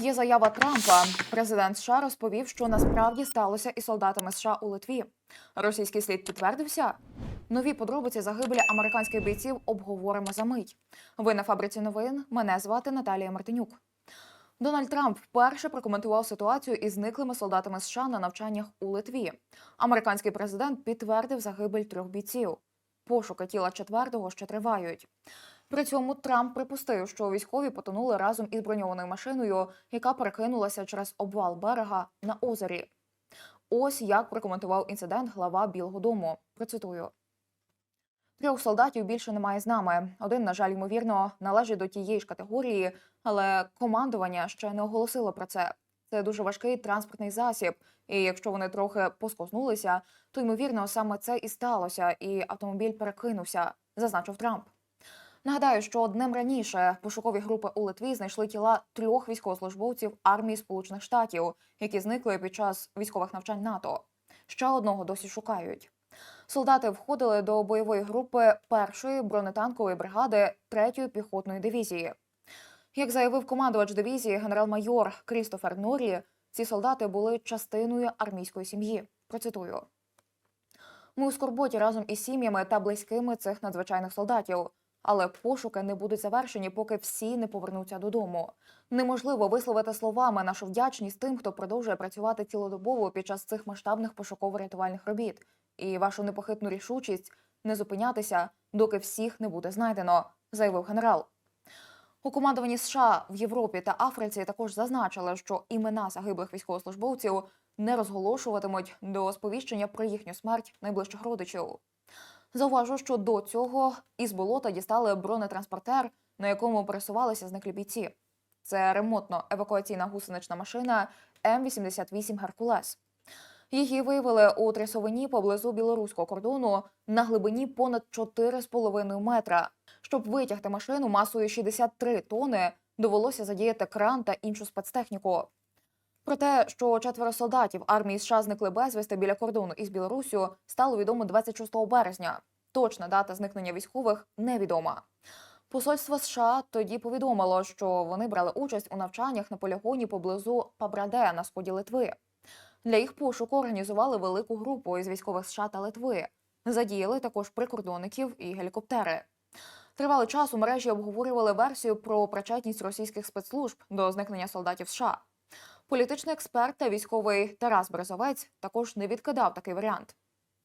Є заява Трампа. Президент США розповів, що насправді сталося із солдатами США у Литві. Російський слід підтвердився. Нові подробиці загибелі американських бійців обговоримо за мить. Ви на фабриці новин. Мене звати Наталія Мартинюк. Дональд Трамп вперше прокоментував ситуацію із зниклими солдатами США на навчаннях у Литві. Американський президент підтвердив загибель трьох бійців. Пошуки тіла четвертого ще тривають. При цьому Трамп припустив, що військові потонули разом із броньованою машиною, яка перекинулася через обвал берега на озері. Ось як прокоментував інцидент глава Білого Дому. Процитую. Трьох солдатів більше немає з нами. Один, на жаль, ймовірно, належить до тієї ж категорії, але командування ще не оголосило про це. Це дуже важкий транспортний засіб, і якщо вони трохи поскознулися, то ймовірно саме це і сталося, і автомобіль перекинувся, зазначив Трамп. Нагадаю, що днем раніше пошукові групи у Литві знайшли тіла трьох військовослужбовців армії Сполучених Штатів, які зникли під час військових навчань НАТО. Ще одного досі шукають. Солдати входили до бойової групи першої бронетанкової бригади третьої піхотної дивізії. Як заявив командувач дивізії генерал-майор Крістофер Норрі, ці солдати були частиною армійської сім'ї. Процитую. Ми у скорботі разом із сім'ями та близькими цих надзвичайних солдатів. Але пошуки не будуть завершені, поки всі не повернуться додому. Неможливо висловити словами нашу вдячність тим, хто продовжує працювати цілодобово під час цих масштабних пошуково-рятувальних робіт, і вашу непохитну рішучість не зупинятися, доки всіх не буде знайдено, заявив генерал. У командуванні США в Європі та Африці також зазначили, що імена загиблих військовослужбовців не розголошуватимуть до сповіщення про їхню смерть найближчих родичів. Зауважу, що до цього із болота дістали бронетранспортер, на якому пересувалися зниклі бійці. Це ремонтно-евакуаційна гусенична машина М-88 Геркулес. Її виявили у трясовині поблизу білоруського кордону на глибині понад 4,5 метра. Щоб витягти машину масою 63 тони, довелося задіяти кран та іншу спецтехніку. Про те, що четверо солдатів армії США зникли безвісти біля кордону із Білоруссю, стало відомо 26 березня. Точна дата зникнення військових невідома. Посольство США тоді повідомило, що вони брали участь у навчаннях на полігоні поблизу Пабраде на сході Литви. Для їх пошуку організували велику групу із військових США та Литви. Задіяли також прикордонників і гелікоптери. Тривалий час у мережі обговорювали версію про причетність російських спецслужб до зникнення солдатів США. Політичний експерт та військовий Тарас Березовець також не відкидав такий варіант.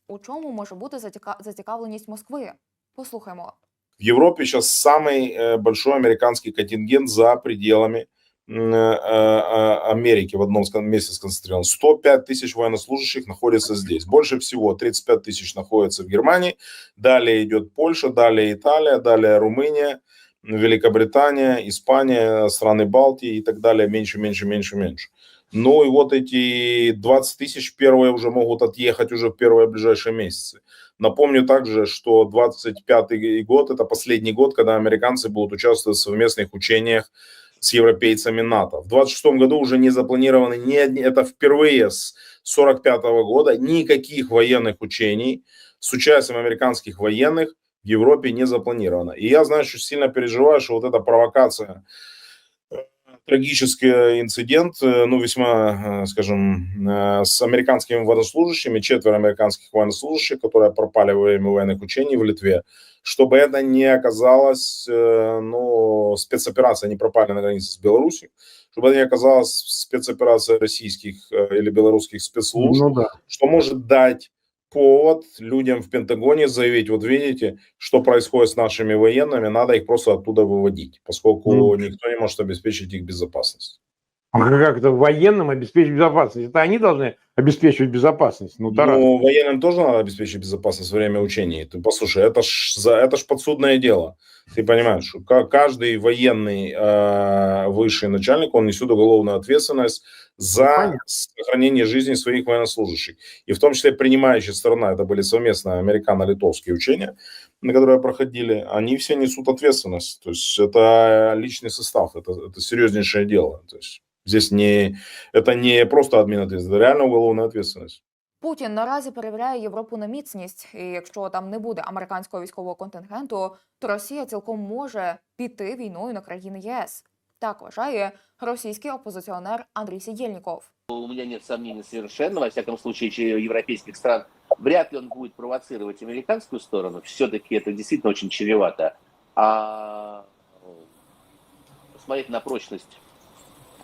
У чому може бути затіка- зацікавленість Москви? Послухаймо. В Европе сейчас самый э, большой американский контингент за пределами м, э, э, Америки в одном скон- месте сконцентрирован. 105 тысяч военнослужащих находится здесь. Больше всего 35 тысяч находится в Германии. Далее идет Польша, далее Италия, далее Румыния, Великобритания, Испания, страны Балтии и так далее. Меньше, меньше, меньше, меньше. Ну и вот эти 20 тысяч первые уже могут отъехать уже в первые ближайшие месяцы. Напомню также, что 25 год – это последний год, когда американцы будут участвовать в совместных учениях с европейцами НАТО. В 26 году уже не запланированы ни одни, это впервые с 45 года никаких военных учений с участием американских военных в Европе не запланировано. И я, знаешь, сильно переживаю, что вот эта провокация, э, трагический инцидент, э, ну, весьма, э, скажем, с американскими военнослужащими, четверо американских военнослужащих, которые пропали во время военных учений в Литве, чтобы это не оказалось, ну, спецоперация, они пропали на границе с Беларусью, чтобы это не оказалось спецоперация российских или белорусских спецслужб, Ну да. что может дать повод людям в Пентагоне заявить, вот видите, что происходит с нашими военными, надо их просто оттуда выводить, поскольку Ну. никто не может обеспечить их безопасность. А как это военным обеспечить безопасность? Это они должны обеспечивать безопасность. Ну, Тарас. Ну, военным тоже надо обеспечить безопасность во время учений. Ты послушай, это ж, за, это ж подсудное дело. Ты понимаешь, что ка- каждый военный э, высший начальник, он несет уголовную ответственность за Понятно. сохранение жизни своих военнослужащих. И в том числе принимающая сторона, это были совместные американо-литовские учения, на которые проходили, они все несут ответственность. То есть это личный состав, это, это серьезнейшее дело. То есть здесь не, это не просто админ ответственность, это реально уголовная ответственность. Путін наразі перевіряє Європу на міцність, і якщо там не буде американського військового контингенту, то Росія цілком може піти війною на країни ЄС. Так вважає російський опозиціонер Андрій Сідєльніков. У меня нет сомнений совершенно, во всяком случае, че- европейских стран. Вряд ли он будет провоцировать американскую сторону. Все-таки это действительно очень чревато. А э, посмотреть на прочность э,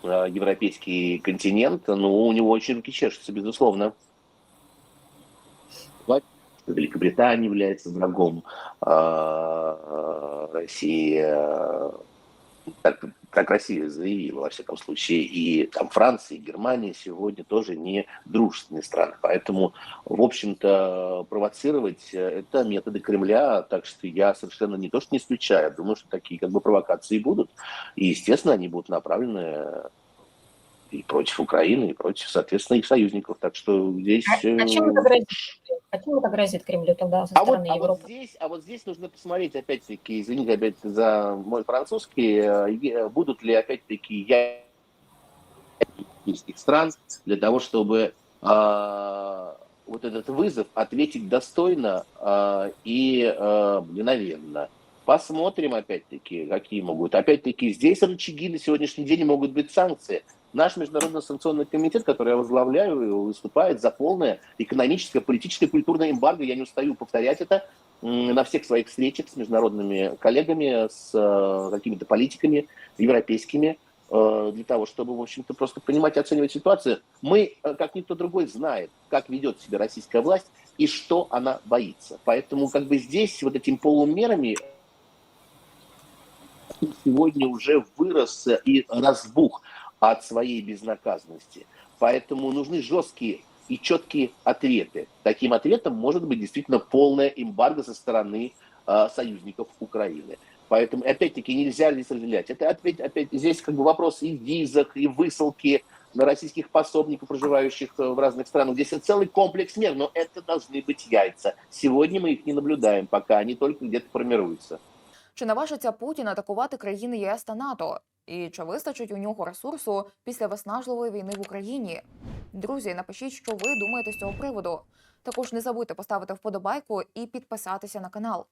европейский континент, ну, у него очень руки чешутся, безусловно. Великобритания является врагом э, России. э, Так, как Россия заявила, во всяком случае, и там Франция, и Германия сегодня тоже не дружественные страны. Поэтому, в общем-то, провоцировать э, это методы Кремля, так что я совершенно не то, что не исключаю, думаю, что такие как бы провокации будут. И, естественно, они будут направлены и против Украины, и против, соответственно, их союзников. Так что здесь... А, а чем э, это грозит? А чем это грозит Кремлю тогда со а вот, стороны а вот Европы? здесь, а вот здесь нужно посмотреть, опять-таки, извините опять за мой французский, э, будут ли, опять-таки, я европейских стран для того, чтобы а, вот этот вызов ответить достойно а, и а, мгновенно. Посмотрим, опять-таки, какие могут. Опять-таки, здесь рычаги на сегодняшний день могут быть санкции. Наш Международный санкционный комитет, который я возглавляю, выступает за полное экономическое, политическое, культурное эмбарго. Я не устаю повторять это на всех своих встречах с международными коллегами, с э, какими-то политиками европейскими, э, для того, чтобы, в общем-то, просто понимать и оценивать ситуацию. Мы, э, как никто другой, знает, как ведет себя российская власть и что она боится. Поэтому как бы здесь вот этими полумерами сегодня уже вырос и разбух от своей безнаказанности. Поэтому нужны жесткие и четкие ответы. Таким ответом может быть действительно полная эмбарго со стороны э, союзников Украины. Поэтому, опять-таки, нельзя здесь разделять. Это опять, опять здесь как бы вопрос и в визах, и высылки на российских пособников, проживающих э, в разных странах. Здесь целый комплекс мер, но это должны быть яйца. Сегодня мы их не наблюдаем пока, они только где-то формируются. Чи наважиться Путін атакувати країни ЄС та НАТО? І чи вистачить у нього ресурсу після виснажливої війни в Україні? Друзі, напишіть, що ви думаєте з цього приводу. Також не забудьте поставити вподобайку і підписатися на канал.